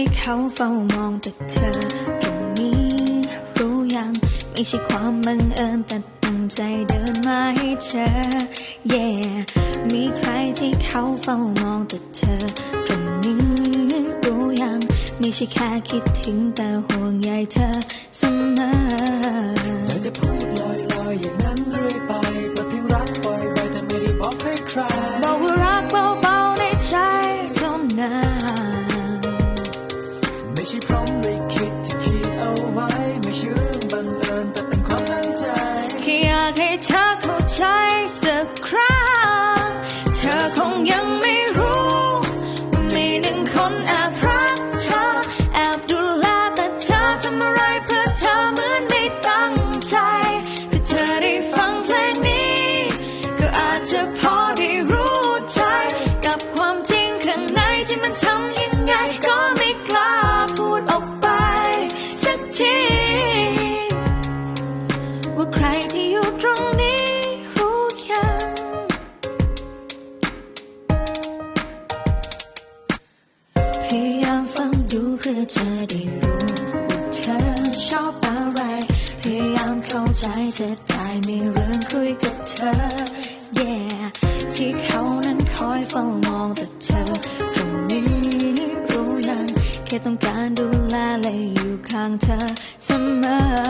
ที่เขาเฝ้ามองแต่เธอตรงนี้รู้ยังไม่ใช่ความบังเอิญแต่ตั้งใจเดินมาให้เจอ yeah มีใครที่เขาเฝ้ามองแต่เธอตรงนี้รู้ยังไม่ใช่แค่คิดถึงแต่ห่วงใยเธอเสมอแต่จะพูดลอยๆอย่างนั้นเรื่อยไป ใช่พร้อมเลยคิดที่คิดเอาไว้ ไม่ใช่เรื่องบังเอิญแต่เป็นความตั้งใจแค่อยากให้เธอเข้าใจสักครั้ง เธอคงยังไม่ พื่อจะได้รู้ว่าเธอชอบอะไร พยายามเข้าใจจะได้มีเรื่องคุยกับเธอ yeah ที่เขานั้นคอยเฝ้ามองแต่เธอตรงนี้รู้ยังแค่ต้องการดูแลและอยู่ข้างเธอเสมอ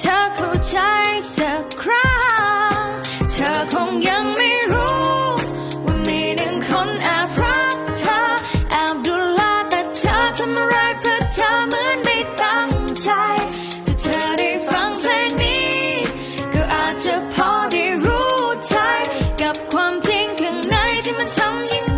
เธอเข้าใจสักครั้ง เธอคงยังไม่รู้ ว่ามีหนึ่งคนแอบรักเธอ แอบดูแลแต่เธอทำอะไรเพื่อเธอเหมือนไม่ตั้งใจ แต่เธอได้ฟังเพลงนี้ ก็อาจจะพอได้รู้ใจ กับความจริงข้างในที่มันทำยัง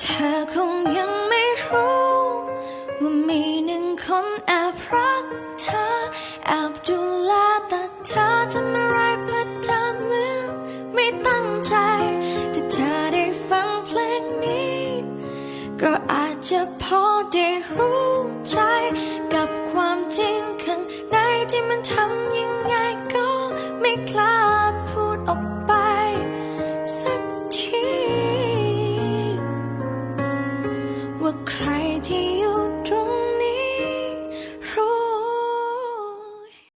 เธอคงยังไม่รู้ ว่ามีหนึ่งคนแอบรักเธอ แอบดูแลแต่เธอทำอะไรเพื่อเธอเหมือนไม่ตั้งใจ แต่เธอได้ฟังเพลงนี้ ก็อาจจะพอได้รู้ใจ กับความจริงข้างในที่มันทำยัง ว่าใครที่อยู่ตรง